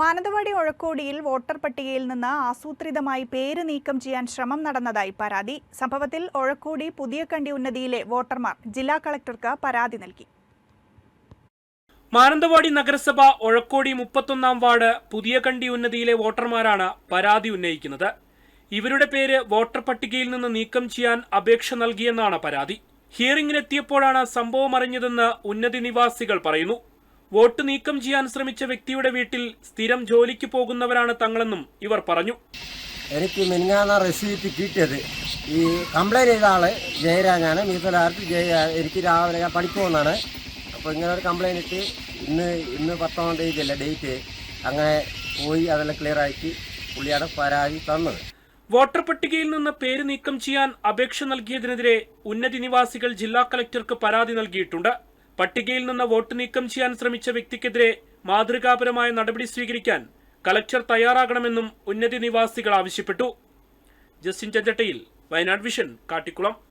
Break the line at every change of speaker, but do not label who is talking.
Mananthavady ഒഴക്കോടിയിൽ voter പട്ടികയിൽ നിന്ന് ആസൂത്രിതമായി പേര് നീക്കം ചെയ്യാൻ ശ്രമം നടന്നതായി പരാതി. സംഭവത്തിൽ ഒഴക്കോടി പുതിയകണ്ടി ഉന്നതിയിലെ വോട്ടർമാർ ജില്ലാ കളക്ടർക്ക് പരാതി നൽകി.
മാനന്തവാടി നഗരസഭ ഒഴക്കോടി മുപ്പത്തൊന്നാം വാർഡ് പുതിയ കണ്ടി ഉന്നതിയിലെ വോട്ടർമാരാണ് പരാതി ഉന്നയിക്കുന്നത്. ഇവരുടെ പേര് വോട്ടർ പട്ടികയിൽ നിന്ന് നീക്കം ചെയ്യാൻ അപേക്ഷ നൽകിയെന്നാണ് പരാതി. ഹിയറിംഗിനെത്തിയപ്പോഴാണ് സംഭവം അറിഞ്ഞതെന്ന് ഉന്നതി നിവാസികൾ പറയുന്നു. വോട്ട് നീക്കം ചെയ്യാൻ ശ്രമിച്ച വ്യക്തിയുടെ വീട്ടിൽ സ്ഥിരം ജോലിക്ക് പോകുന്നവരാണ് തങ്ങളെന്നും ഇവർ പറഞ്ഞു.
എനിക്ക് മിനിങ്ങാന്ന റെസീപ്റ്റ് കിട്ടിയത്. ഈ കംപ്ലൈന്റ് ചെയ്ത ആൾ ജയരാജാണ്. മീത്തലാർത്ത് ജയ എനിക്ക് രാവിലെ ഞാൻ പണിക്ക് പോകുന്നതാണ് അപ്പോൾ ഇങ്ങനെ ഒരു കംപ്ലൈന്റ് ഇട്ട് ഇന്ന് ഇന്ന് പത്താം തീയതി അല്ലേ ഡേറ്റ് അങ്ങനെ പോയി അതെല്ലാം ക്ലിയർ ആക്കി പുള്ളിയാണ് പരാതി തന്നത്
വോട്ടർ പട്ടികയിൽ നിന്ന് പേര് നീക്കം ചെയ്യാൻ അപേക്ഷ നൽകിയതിനെതിരെ ഉന്നതി നിവാസികൾ ജില്ലാ കളക്ടർക്ക് പരാതി നൽകിയിട്ടുണ്ട്. പട്ടികയിൽ നിന്ന് വോട്ട് നീക്കം ചെയ്യാൻ ശ്രമിച്ച വ്യക്തിക്കെതിരെ മാതൃകാപരമായ നടപടി സ്വീകരിക്കാൻ കളക്ടർ തയ്യാറാകണമെന്നും ഉന്നതി നിവാസികൾ ആവശ്യപ്പെട്ടു. ജസ്റ്റിൻ ചഞ്ചട്ടയിൽ വയനാട് വിഷൻ കാട്ടിക്കുളം.